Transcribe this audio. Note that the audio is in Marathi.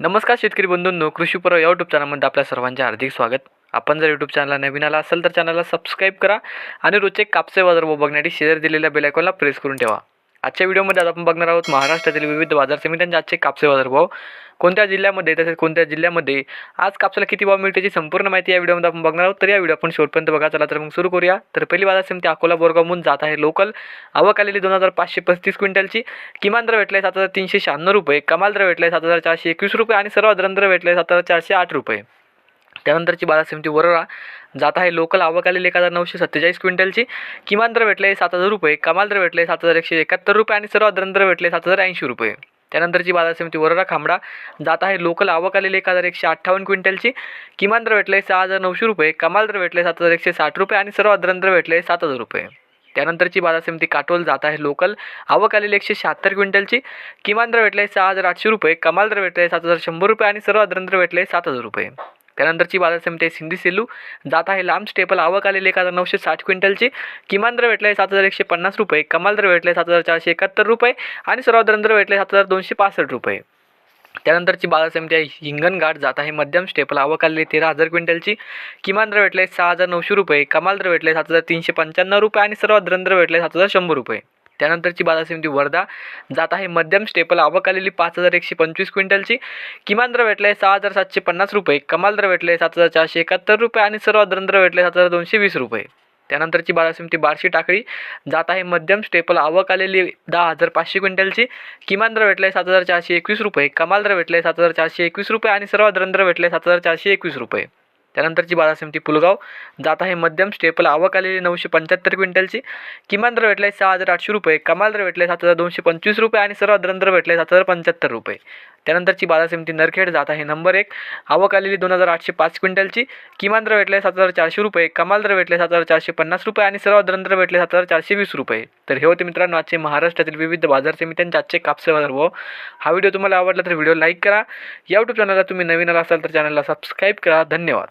नमस्कार शेतकरी बंधूंनो कृषीपर या यूट्यूब चॅनलमध्ये आपल्या सर्वांचे हार्दिक स्वागत. आपण जर यूट्यूब चॅनलला नवीन आला असेल तर चॅनलला सबस्क्राईब करा आणि रोजचे कापसे बाजार व बघण्यासाठी शेअर दिलेल्या बेलायकॉनला प्रेस करून ठेवा. आजच्या व्हिडिओमध्ये आज आपण बघणार आहोत महाराष्ट्रातील विविध बाजार समित्यांचे आजचे कापसे बाजार भाव कोणत्या जिल्ह्यामध्ये तसेच कोणत्या जिल्ह्यामध्ये आज कापसाला किती भाव मिळते याची संपूर्ण माहिती या व्हिडिओमध्ये आपण बघणार आहोत. तर या व्हिडिओ आपण शेवटपर्यंत बघा. चला तर मग सुरू करूया. तर पहिली बाजार समिती अकोला बोरगावहून जात आहे लोकल. आवक आलेली दोन हजार पाचशे पस्तीस क्विंटलची. किमान दर भेटले सात हजार तीनशे शहाण्णव रुपये. कमाल दर भेटले सात हजार चारशे एकवीस रुपये आणि सर्वात दर भेटले सात हजार चारशे आठ रुपये. त्यानंतरची बाजार समिती वरोरा जात आहे लोकल आवक आलेली एक हजार नऊशे सत्तेचाळीस क्विंटलची. किमान दर भेटले सात हजार रुपये कमाल दर भेटले सात हजार एकशे एकाहत्तर रुपये आणि सर्वात दर भेटले सात हजार ऐंशी रुपये. त्यानंतरची बाजार समिती वरोरा खांबडा. जात आहे लोकल आवक आलेली एक हजार एकशे अठ्ठावन्न क्विंटलची. किमान दर भेटले सहा हजार नऊशे रुपये कमाल दर भेटले सात हजार एकशे साठ रुपये आणि सर्वात दर भेटले सात हजार रुपये. त्यानंतरची बाजार समिती काटोल जात आहे लोकल आवक आलेली एकशे शहात्तर क्विंटलची. किमान दर भेटले सहा हजार आठशे रुपये कमाल दर भेटले सात हजार शंभर रुपये आणि सर्वात दर भेटले सात हजार रुपये. त्यानंतरची बाजार समिती आहे सिंधी सेलू. जात आहे लांब स्टेपल. आवक आलेली एक हजार नऊशे साठ क्विंटलची. किमान दर भेटले सात हजार एकशे पन्नास रुपये. कमाल दर भेटले सात हजार चारशे एकाहत्तर रुपये. आणि सर्वात दर भेटले सात हजार दोनशे पासष्ट रुपये. त्यानंतरची बाजार समिती आहे हिंगणघाट जात आहे मध्यम स्टेपल. आवक आलेली तेरा हजार क्विंटलची. किमान दर भेटले सहा हजार नऊशे रुपये. कमाल दर भेटले सात हजार तीनशे पंच्याण्णव रुपये. आणि सर्वात दर भेटले सात हजार शंभर रुपये. त्यानंतरची बाजार समिती वर्धा. जात आहे मध्यम स्टेपल आवक आलेली पाच हजार एकशे पंचवीस क्विंटलची. किमान दर आहे सहा हजार सातशे पन्नास रुपये. कमाल दर भेटले सात हजार चारशे एकाहत्तर रुपये आणि सर्वात दर भेटले सात हजार दोनशे वीस रुपये. त्यानंतरची बाजार समिती बार्शी टाकळी. जात आहे मध्यम स्टेपल आवक आलेली दहा हजार पाचशे क्विंटलची. किमान दर भेटले सात हजार चारशे एकवीस रुपये. कमाल दर भेटले सात हजार चारशे एकवीस रुपये आणि सर्वात दर भेटले सात हजार चारशे एकवीस रुपये. त्यानंतरची बाजार समिती पुलगाव. जात आहे मध्यम स्टेपल आवक आलेली नऊशे पंच्याहत्तर क्विंटलची. किमान दर भेटले सहा हजार आठशे रुपये. कमाल दर भेटले सात हजार दोनशे पंचवीस रुपये आणि सर्वात दर भेटले सात हजार पंच्याहत्तर रुपये. त्यानंतरची बाजार समिती नरखेड जात आहे नंबर एक. आवक आलेली दोन हजार आठशे पाच क्विंटलची. किमान दर भेटले सात हजार चारशे रुपये. कमाल दर भेटले सात हजार चारशे पन्नास रुपये आणि सर्वात दर भेटले सात हजार चारशे वीस रुपये. तर हे होते मित्रांनो आजचे महाराष्ट्रातील विविध बाजार समित्यांचे आजचे कापसे बाजार भाव. हा व्हिडिओ तुम्हाला आवडला तर व्हिडिओ लाईक करा. या यूट्यूब चॅनलला तुम्ही नवीन आला असाल तर चॅनलला सबस्क्राईब करा. धन्यवाद.